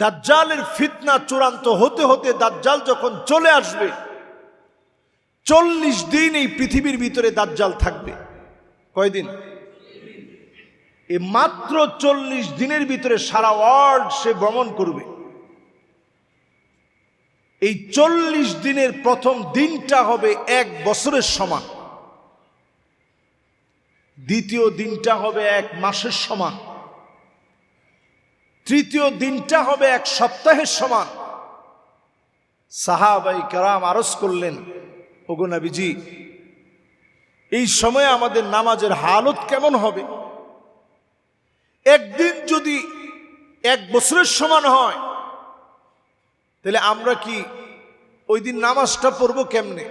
দাজ্জালের ফিতনা চূড়ান্ত হতে হতে দাজ্জাল যখন চলে আসবে, চল্লিশ দিন এই পৃথিবীর ভিতরে দাজ্জাল থাকবে। কয়দিন? এ মাত্র চল্লিশ দিনের ভিতরে সারা ওয়ার্ল্ড সে ভ্রমণ করবে। এই চল্লিশ দিনের প্রথম দিনটা হবে এক বছরের সমান। দ্বিতীয় দিনটা হবে এক মাসের সমান। তৃতীয় দিনটা হবে এক সপ্তাহের সমান। সাহাবাই কারাম আরস করলেন, ওগো নবীজি, এই সময়ে আমাদের নামাজের হালত কেমন হবে? একদিন যদি এক বছরের সমান হয়, তাহলে আমরা কি ওই দিন নামাজটা পড়ব কেমনে?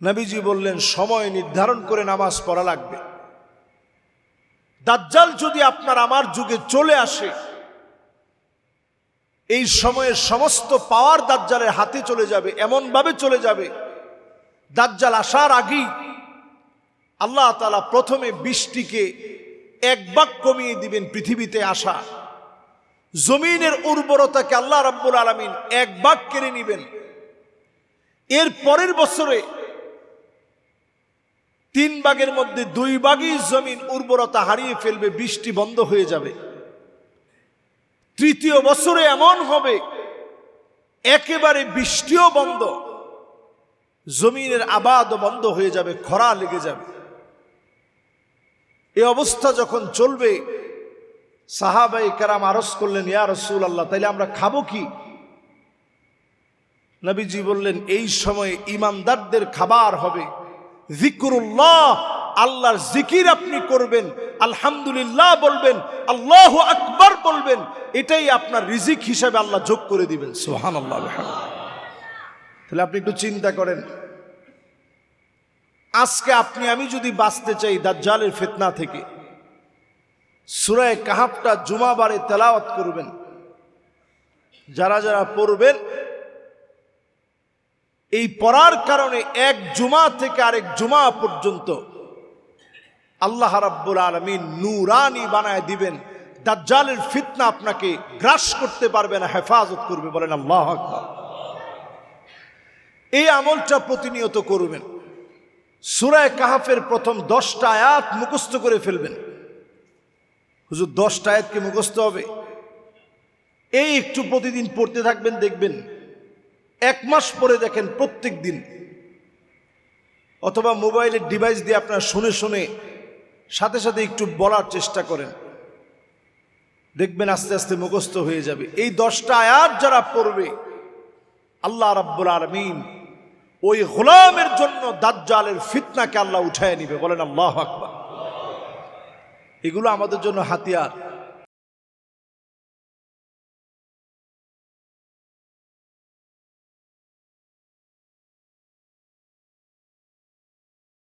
নবীজি বললেন, সময় নির্ধারণ করে নামাজ পড়া লাগবে। দাজ্জাল যদি আপনার আমার যুগে চলে আসে, এই সময়ের সমস্ত পাওয়ার দাজ্জালের হাতে চলে যাবে, এমনভাবে চলে যাবে। দাজ্জাল আসার আগেই আল্লাহ তালা প্রথমে বৃষ্টিকে এক বাক কমিয়ে দিবেন পৃথিবীতে আসা। জমিনের উর্বরতাকে আল্লাহ রাব্বুল আলমিন এক বাক কেড়ে নিবেন। এর পরের বছরে তিন ভাগের মধ্যে দুই ভাগই জমিন উর্বরতা হারিয়ে ফেলবে, বৃষ্টি বন্ধ হয়ে যাবে। তৃতীয় বছরে এমন হবে, একেবারে বৃষ্টিও বন্ধ, জমিনের আবাদ বন্ধ হয়ে যাবে, খরা লেগে যাবে। এ অবস্থা যখন চলবে, সাহাবাই কারাম আরস করলেন, ইয়া রসুল আল্লাহ তাইলে আমরা খাব কি? নবীজি বললেন, এই সময় ইমানদারদের খাবার হবে জিক্রুল্লাহ, আল্লাহর জিকির আপনি করবেন, আলহামদুলিল্লাহ বলবেন, আল্লাহ আকবার বলবেন, এটাই আপনার রিজিক হিসাবে আল্লাহ যোগ করে দিবেন। সোহান আল্লাহ তাহলে আপনি একটু চিন্তা করেন, আজকে আপনি, আমি যদি বাঁচতে চাই দাজ্জালের ফেতনা থেকে, সুরায় কাহাবটা জুমাবারে তেলাওয়াত করবেন, যারা যারা পড়বেন এই পড়ার কারণে এক জুমা থেকে আরেক জুমা পর্যন্ত আল্লাহ রাব্বুল আলমিন নুরানি বানায় দিবেন। দাজ্জালের ফিতনা আপনাকে গ্রাস করতে পারবে না, হেফাজত করবে, বলেন আল্লাহ এই আমলটা প্রতিনিয়ত করবেন। সুরায় কাহাফের প্রথম দশটা আয়াত মুখস্থ করে ফেলবেন। হুজুর, দশটা আয়াতকে মুখস্থ হবে? এই একটু প্রতিদিন পড়তে থাকবেন, দেখবেন এক মাস পরে দেখেন প্রত্যেক দিন। অথবা মোবাইলের ডিভাইস দিয়ে আপনারা শুনে শুনে, সাথে সাথে একটু বলার চেষ্টা করেন। দেখবেন আস্তে আস্তে মুখস্থ হয়ে যাবে। এই দশটা আয়াত যারা পড়বে, আল্লাহ রাব্বুল আলমিন ওই গোলামের জন্য দাজ্জালের ফিতনাকে আল্লাহ উঠায় নিবে। বলেন আল্লাহ আকবার। এগুলো আমাদের জন্য হাতিয়ার।